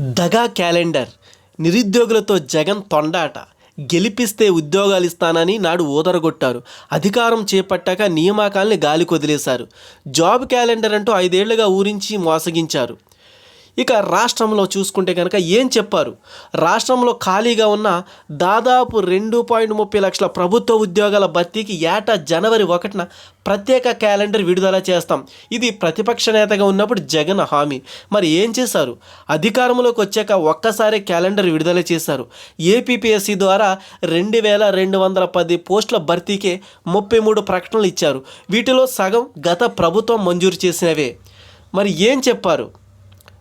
దగా క్యాలెండర్. నిరుద్యోగులతో జగన్ తొండాట. గెలిపిస్తే ఉద్యోగాలు ఇస్తానని నాడు ఊదరగొట్టారు అధికారం చేపట్టాక నియామకాల్ని గాలి కొదిలేశారు జాబ్ క్యాలెండర్ అంటూ ఐదేళ్ళుగా ఊరించి మోసగించారు. ఇక రాష్ట్రంలో చూసుకుంటే కనుక ఏం చెప్పారు? రాష్ట్రంలో ఖాళీగా ఉన్న దాదాపు రెండు పాయింట్ ముప్పై లక్షల ప్రభుత్వ ఉద్యోగాల భర్తీకి ఏటా జనవరి ఒకటిన ప్రత్యేక క్యాలెండర్ విడుదల చేస్తాం. ఇది ప్రతిపక్ష నేతగా ఉన్నప్పుడు జగన్ హామీ. మరి ఏం చేశారు? అధికారంలోకి వచ్చాక ఒక్కసారి క్యాలెండర్ విడుదల చేశారు. ఏపీపీఎస్సీ ద్వారా రెండు వేల రెండు వందల పది పోస్టుల భర్తీకే ముప్పై మూడు ప్రకటనలు ఇచ్చారు. వీటిలో సగం గత ప్రభుత్వం మంజూరు చేసినవే. మరి ఏం చెప్పారు?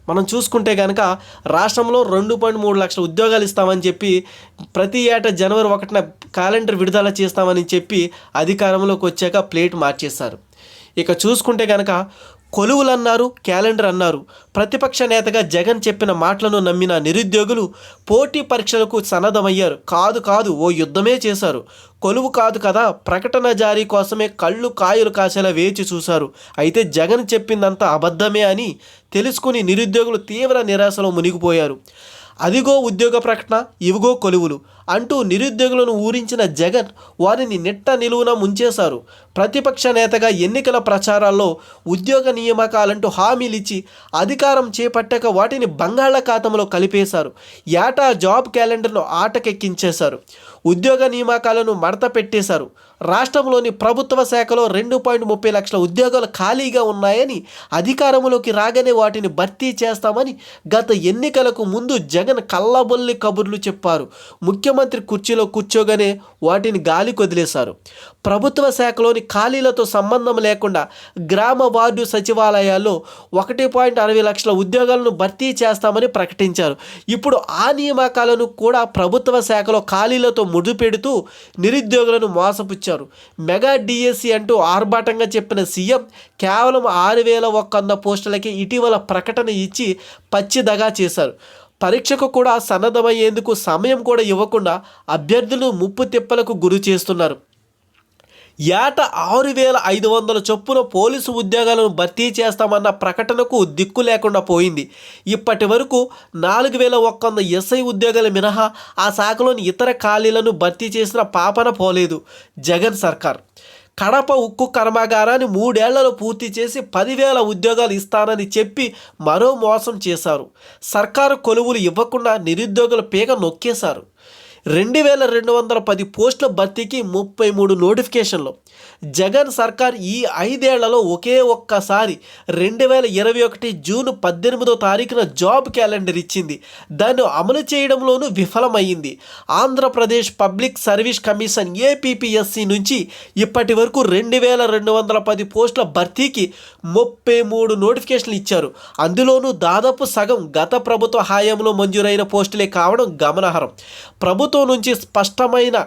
మనం చూసుకుంటే కనుక రాష్ట్రంలో రెండు పాయింట్ మూడు లక్షల ఉద్యోగాలు ఇస్తామని చెప్పి ప్రతి ఏటా జనవరి ఒకటిన క్యాలెండర్ విడుదల చేస్తామని చెప్పి అధికారంలోకి వచ్చాక ప్లేట్ మార్చేశారు. ఇక చూసుకుంటే కనుక కొలువులు అన్నారు క్యాలెండర్ అన్నారు. ప్రతిపక్ష నేతగా జగన్ చెప్పిన మాటలను నమ్మిన నిరుద్యోగులు పోటీ పరీక్షలకు సన్నద్ధమయ్యారు. కాదు కాదు ఓ యుద్ధమే చేశారు. కొలువు కాదు కదా ప్రకటన జారీ కోసమే కళ్ళు కాయలు కాసేలా వేచి చూశారు. అయితే జగన్ చెప్పిందంతా అబద్ధమే అని తెలుసుకుని నిరుద్యోగులు తీవ్ర నిరాశలో మునిగిపోయారు. అదిగో ఉద్యోగ ప్రకటన ఇవిగో కొలువులు అంటూ నిరుద్యోగులను ఊరించిన జగన్ వారిని నిట్ట నిలువున ముంచేశారు. ప్రతిపక్ష నేతగా ఎన్నికల ప్రచారాల్లో ఉద్యోగ నియామకాలంటూ హామీలిచ్చి అధికారం చేపట్టాక వాటిని బంగాళాఖాతంలో కలిపేశారు. ఏటా జాబ్ క్యాలెండర్ను ఆటకెక్కించేశారు. ఉద్యోగ నియామకాలను మడత పెట్టేశారు. రాష్ట్రంలోని ప్రభుత్వ శాఖలో రెండు పాయింట్ ముప్పై లక్షల ఉద్యోగాలు ఖాళీగా ఉన్నాయని అధికారంలోకి రాగానే వాటిని భర్తీ చేస్తామని గత ఎన్నికలకు ముందు జగన్ కళ్ళబొల్లి కబుర్లు చెప్పారు. ముఖ్యమంత్రి కుర్చీలో కూర్చోగానే వాటిని గాలి కొదిలేశారు ప్రభుత్వ శాఖలోని ఖాళీలతో సంబంధం లేకుండా గ్రామ వార్డు సచివాలయాల్లో ఒకటి పాయింట్ అరవై లక్షల ఉద్యోగాలను భర్తీ చేస్తామని ప్రకటించారు. ఇప్పుడు ఆ నియామకాలను కూడా ప్రభుత్వ శాఖలో ఖాళీలతో ముడిపెడుతూ నిరుద్యోగులను మోసపుచ్చారు. మెగా డిఎస్సి అంటూ ఆర్భాటంగా చెప్పిన సీఎం కేవలం ఆరు వేల ఒక్క వంద పోస్టులకి ఇటీవల ప్రకటన ఇచ్చి పచ్చిదగా చేశారు. పరీక్షకు కూడా సన్నద్ధమయ్యేందుకు సమయం కూడా ఇవ్వకుండా అభ్యర్థులు ముప్పు తిప్పలకు గురి చేస్తున్నారు. ఏట ఆరు వేల ఐదు వందల చొప్పున పోలీసు ఉద్యోగాలను భర్తీ చేస్తామన్న ప్రకటనకు దిక్కు లేకుండా పోయింది. ఇప్పటి వరకు నాలుగు వేల ఒక్క వంద ఎస్ఐ ఉద్యోగాలు మినహా ఆ శాఖలోని ఇతర ఖాళీలను భర్తీ చేసిన పాపన పోలేదు జగన్ సర్కార్. కడప ఉక్కు కర్మాగారాన్ని మూడేళ్ళలో పూర్తి చేసి పదివేల ఉద్యోగాలు ఇస్తానని చెప్పి మరో మోసం చేశారు. సర్కారు కొలువులు ఇవ్వకుండా నిరుద్యోగుల పీక నొక్కేశారు. రెండు వేల రెండు వందల పది పోస్టుల భర్తీకి ముప్పై మూడు నోటిఫికేషన్లు. జగన్ సర్కార్ ఈ ఐదేళ్ళలో ఒకే ఒక్కసారి రెండు వేల ఇరవై ఒకటి జూన్ పద్దెనిమిదో తారీఖున జాబ్ క్యాలెండర్ ఇచ్చింది. దాన్ని అమలు చేయడంలోనూ విఫలమైంది Andhra Pradesh public service commission APPSC నుంచి ఇప్పటి వరకు రెండు వేల రెండు వందల పది పోస్టుల భర్తీకి ముప్పై మూడు నోటిఫికేషన్లు ఇచ్చారు. అందులోనూ దాదాపు సగం గత ప్రభుత్వ హయాంలో మంజూరైన పోస్టులే కావడం గమనార్హం. ప్రభుత్వం నుంచి స్పష్టమైన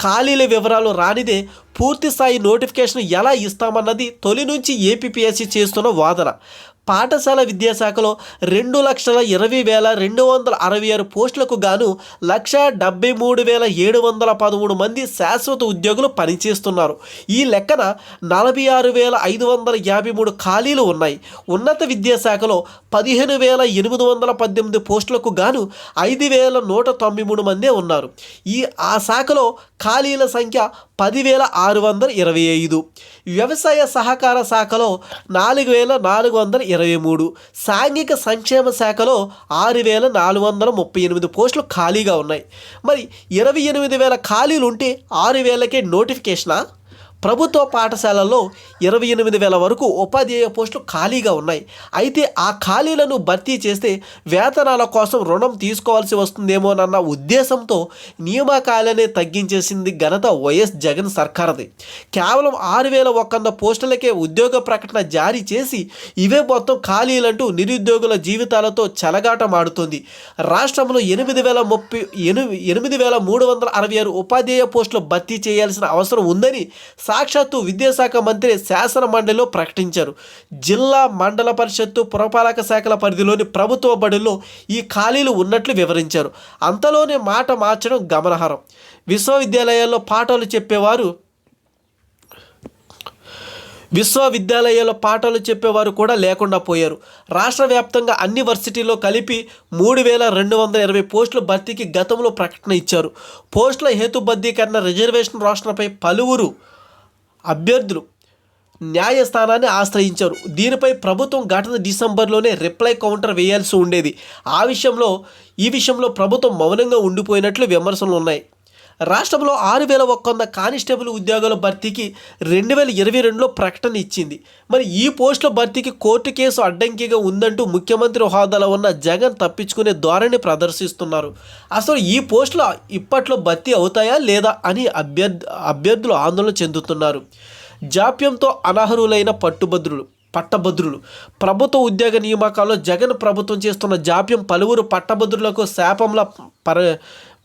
ఖాళీల వివరాలు రానిదే పూర్తి స్థాయి నోటిఫికేషన్ ఎలా ఇస్తామన్నది తొలి నుంచి ఏపీపీఎస్సీ చేస్తున్న వాదన. పాఠశాల విద్యాశాఖలో రెండు లక్షల ఇరవై వేల రెండు వందల అరవై ఆరు పోస్టులకు గాను లక్ష డెబ్బై మూడు వేల ఏడు వందల పదమూడు మంది శాశ్వత ఉద్యోగులు పనిచేస్తున్నారు. ఈ లెక్కన నలభై ఆరు వేల ఐదు వందల యాభై మూడు ఖాళీలు ఉన్నాయి. ఉన్నత విద్యాశాఖలో పదిహేను వేల ఎనిమిది వందల పద్దెనిమిది పోస్టులకు గాను ఐదు వేల నూట తొంభై మూడు మందే ఉన్నారు. ఈ ఆ శాఖలో ఖాళీల సంఖ్య పదివేల ఆరు వందల ఇరవై ఐదు. వ్యవసాయ సహకార శాఖలో నాలుగు వేల నాలుగు వందల ఇరవై మూడు. సాంఘిక సంక్షేమ శాఖలో ఆరు వేల నాలుగు వందల ముప్పై ఎనిమిది పోస్టులు ఖాళీగా ఉన్నాయి. మరి ఇరవై ఎనిమిది వేల ఖాళీలు ఉంటే ఆరు వేలకే నోటిఫికేషనా? ప్రభుత్వ పాఠశాలల్లో ఇరవై ఎనిమిది వేల వరకు ఉపాధ్యాయ పోస్టులు ఖాళీగా ఉన్నాయి. అయితే ఆ ఖాళీలను భర్తీ చేస్తే వేతనాల కోసం రుణం తీసుకోవాల్సి వస్తుందేమోనన్న ఉద్దేశంతో నియామకాలనే తగ్గించేసింది ఘనత వైఎస్ జగన్ సర్కార్ది. కేవలం ఆరు వేల ఒక్కంద పోస్టులకే ఉద్యోగ ప్రకటన జారీ చేసి ఇవే మొత్తం ఖాళీలంటూ నిరుద్యోగుల జీవితాలతో చెలగాటమాడుతుంది. రాష్ట్రంలో ఎనిమిది వేల ముప్పై ఎనిమిది ఎనిమిది వేల మూడు వందల అరవై ఆరు ఉపాధ్యాయ పోస్టులు భర్తీ చేయాల్సిన అవసరం ఉందని సాక్షాత్తు విద్యాశాఖ మంత్రి శాసన మండలిలో ప్రకటించారు. జిల్లా మండల పరిషత్తు పురపాలక శాఖల పరిధిలోని ప్రభుత్వ బడుల్లో ఈ ఖాళీలు ఉన్నట్లు వివరించారు. అంతలోనే మాట మార్చడం గమనార్హం. విశ్వవిద్యాలయాల్లో పాఠాలు చెప్పేవారు విశ్వవిద్యాలయాల్లో పాఠాలు చెప్పేవారు కూడా లేకుండా పోయారు. రాష్ట్ర వ్యాప్తంగా అన్ని వర్సిటీల్లో కలిపి మూడు వేల రెండు వందల ఇరవై పోస్టుల భర్తీకి గతంలో ప్రకటన ఇచ్చారు. పోస్టుల హేతుబద్ధీకరణ రిజర్వేషన్ రోషణపై పలువురు అభ్యర్థులు న్యాయస్థానాన్ని ఆశ్రయించారు. దీనిపై ప్రభుత్వం గత డిసెంబర్లోనే రిప్లై కౌంటర్ వేయాల్సి ఉండేది. ఆ విషయంలో ఈ విషయంలో ప్రభుత్వం మౌనంగా ఉండిపోయినట్లు విమర్శలు ఉన్నాయి. రాష్ట్రంలో ఆరు వేల ఒక్క వంద కానిస్టేబుల్ ఉద్యోగాల భర్తీకి రెండు వేల ఇరవై రెండులో ప్రకటన ఇచ్చింది. మరి ఈ పోస్టుల భర్తీకి కోర్టు కేసు అడ్డంకిగా ఉందంటూ ముఖ్యమంత్రి హోదాలో ఉన్న జగన్ తప్పించుకునే ధోరణి ప్రదర్శిస్తున్నారు. అసలు ఈ పోస్టులు ఇప్పట్లో భర్తీ అవుతాయా లేదా అని అభ్యర్థి అభ్యర్థులు ఆందోళన చెందుతున్నారు. జాప్యంతో అనర్హులైన పట్టుభద్రులు పట్టభద్రులు. ప్రభుత్వ ఉద్యోగ నియామకాల్లో జగన్ ప్రభుత్వం చేస్తున్న జాప్యం పలువురు పట్టభద్రులకు శాపంలా పర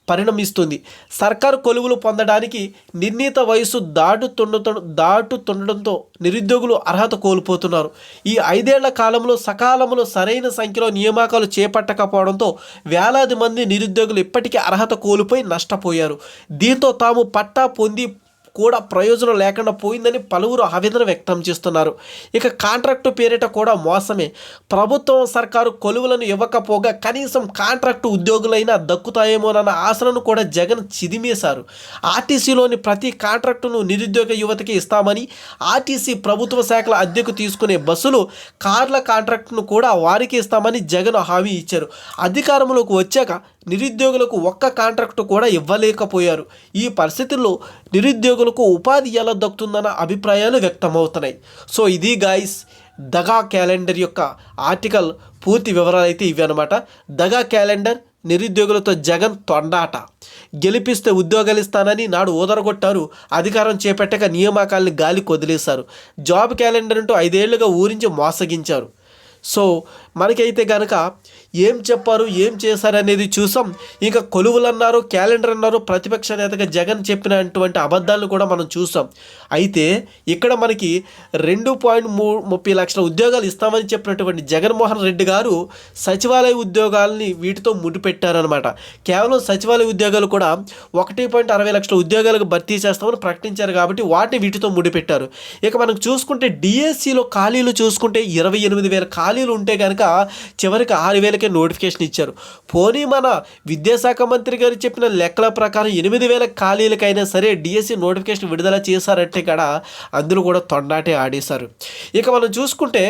పరిణమిస్తుంది. సర్కారు కొలువులు పొందడానికి నిర్ణీత వయసు దాటుతుండటం దాటుతుండటంతో నిరుద్యోగులు అర్హత కోల్పోతున్నారు. ఈ ఐదేళ్ళ కాలంలో సకాలంలో సరైన సంఖ్యలో నియామకాలు చేపట్టకపోవడంతో వేలాది మంది నిరుద్యోగులు ఇప్పటికీ అర్హత కోల్పోయి నష్టపోయారు. దీంతో తాము పట్టా పొంది కూడా ప్రయోజనం లేకుండా పోయిందని పలువురు ఆవేదన వ్యక్తం చేస్తున్నారు. ఇక కాంట్రాక్టు పేరిట కూడా మోసమే. ప్రభుత్వం సర్కారు కొలువులను ఇవ్వకపోగా కనీసం కాంట్రాక్టు ఉద్యోగులైనా దక్కుతాయేమోనన్న ఆశలను కూడా జగన్ చిదిమేశారు. ఆర్టీసీలోని ప్రతి కాంట్రాక్టును నిరుద్యోగ యువతకి ఇస్తామని ఆర్టీసీ ప్రభుత్వ శాఖల అద్దెకు తీసుకునే బస్సులు కార్ల కాంట్రాక్టును కూడా వారికి ఇస్తామని జగన్ హామీ ఇచ్చారు. అధికారంలోకి వచ్చాక నిరుద్యోగులకు ఒక్క కాంట్రాక్టు కూడా ఇవ్వలేకపోయారు. ఈ పరిస్థితుల్లో నిరుద్యోగులకు ఉపాధి ఎలా దక్కుతుందన్న అభిప్రాయాలు వ్యక్తమవుతున్నాయి. సో ఇది గాయస్ దగా క్యాలెండర్ యొక్క ఆర్టికల్ పూర్తి వివరాలు అయితే ఇవి అనమాట దగా క్యాలెండర్ నిరుద్యోగులతో జగన్ తొండాట. గెలిపిస్తే ఉద్యోగాలు ఇస్తానని నాడు ఊదరగొట్టారు. అధికారం చేపట్టాక నియామకాల్ని గాలి కొదిలేశారు జాబ్ క్యాలెండర్ అంటూ ఐదేళ్ళుగా ఊరించి మోసగించారు. సో మనకైతే కనుక ఏం చెప్పారు ఏం చేశారు అనేది చూసాం. ఇంకా కొలువులు అన్నారు క్యాలెండర్ అన్నారు ప్రతిపక్ష నేతగా జగన్ చెప్పినటువంటి అబద్ధాలను కూడా మనం చూసాం. అయితే ఇక్కడ మనకి రెండు పాయింట్ మూ ముప్పై లక్షల ఉద్యోగాలు ఇస్తామని చెప్పినటువంటి జగన్మోహన్ రెడ్డి గారు సచివాలయ ఉద్యోగాలని వీటితో ముడిపెట్టారనమాట కేవలం సచివాలయ ఉద్యోగాలు కూడా ఒకటి పాయింట్ అరవై లక్షల ఉద్యోగాలకు భర్తీ చేస్తామని ప్రకటించారు కాబట్టి వాటిని వీటితో ముడిపెట్టారు. ఇక మనం చూసుకుంటే డిఎస్సిలో ఖాళీలు చూసుకుంటే ఇరవై ఎనిమిది వేల ఖాళీలు ఉంటే కనుక చివరికి ఆరు వేలకే నోటిఫికేషన్ ఇచ్చారు. పోనీ మన విద్యాశాఖ మంత్రి గారు చెప్పిన లెక్కల ప్రకారం ఎనిమిది వేల ఖాళీలకైనా సరే డిఎస్సి నోటిఫికేషన్ విడుదల చేశారంటే కూడా అందులో కూడా తొండాటే ఆడేశారు. ఇక మనం చూసుకుంటే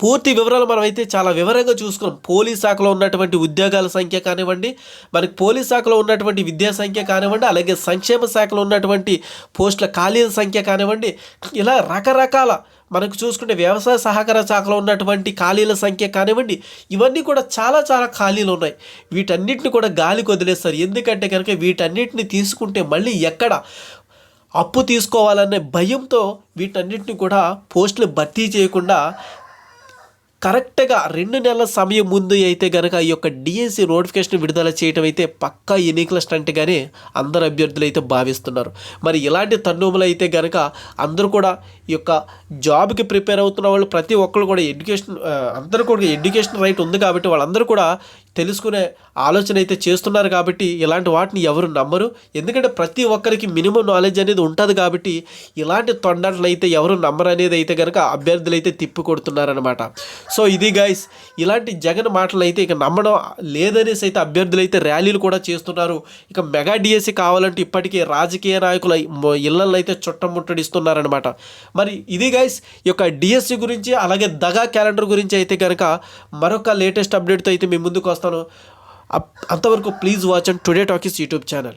పూర్తి వివరాలు మనం అయితే చాలా వివరంగా చూసుకున్నాం. పోలీస్ శాఖలో ఉన్నటువంటి ఉద్యోగాల సంఖ్య కానివ్వండి మనకి పోలీస్ శాఖలో ఉన్నటువంటి విద్యా సంఖ్య కానివ్వండి అలాగే సంక్షేమ శాఖలో ఉన్నటువంటి పోస్టుల ఖాళీల సంఖ్య కానివ్వండి ఇలా రకరకాల మనకు చూసుకుంటే వ్యవసాయ సహకార శాఖలో ఉన్నటువంటి ఖాళీల సంఖ్య కానివ్వండి ఇవన్నీ కూడా చాలా చాలా ఖాళీలు ఉన్నాయి. వీటన్నిటిని కూడా గాలికి వదిలేస్తారు ఎందుకంటే కనుక వీటన్నిటిని తీసుకుంటే మళ్ళీ ఎక్కడ అప్పు తీసుకోవాలనే భయంతో వీటన్నిటిని కూడా పోస్టులు భర్తీ చేయకుండా కరెక్ట్గా రెండు నెలల సమయం ముందు అయితే కనుక ఈ యొక్క డిఎస్సి నోటిఫికేషన్ విడుదల చేయడం అయితే పక్కా ఎన్నికల స్టంట్గానే అందరు అభ్యర్థులు అయితే భావిస్తున్నారు. మరి ఇలాంటి తన్నుములు అయితే కనుక అందరూ కూడా ఈ యొక్క జాబ్కి ప్రిపేర్ అవుతున్న వాళ్ళు ప్రతి ఒక్కరు కూడా ఎడ్యుకేషన్ అందరూ కూడా ఎడ్యుకేషన్ రైట్ ఉంది కాబట్టి వాళ్ళందరూ కూడా తెలుసుకునే ఆలోచన అయితే చేస్తున్నారు కాబట్టి ఇలాంటి వాటిని ఎవరు నమ్మరు. ఎందుకంటే ప్రతి ఒక్కరికి మినిమం నాలెడ్జ్ అనేది ఉంటుంది కాబట్టి ఇలాంటి తొండట్లు అయితే ఎవరు నమ్మరు అనేది అయితే కనుక అభ్యర్థులు అయితే తిప్పి కొడుతున్నారనమాట సో ఇది గైస్ ఇలాంటి జగన్ మాటలు అయితే ఇక నమ్మడం లేదనేసి అయితే అభ్యర్థులు అయితే ర్యాలీలు కూడా చేస్తున్నారు. ఇక మెగా డిఎస్సి కావాలంటే ఇప్పటికే రాజకీయ నాయకుల ఇళ్ళలో అయితే చుట్టముట్టడిస్తున్నారనమాట మరి ఇది గైస్ ఈ యొక్క డిఎస్సి గురించి అలాగే దగా క్యాలెండర్ గురించి అయితే కనుక మరొక లేటెస్ట్ అప్డేట్తో అయితే మీ ముందుకు వస్తాం అప్- అంతవరకు please watch and today talkies YouTube channel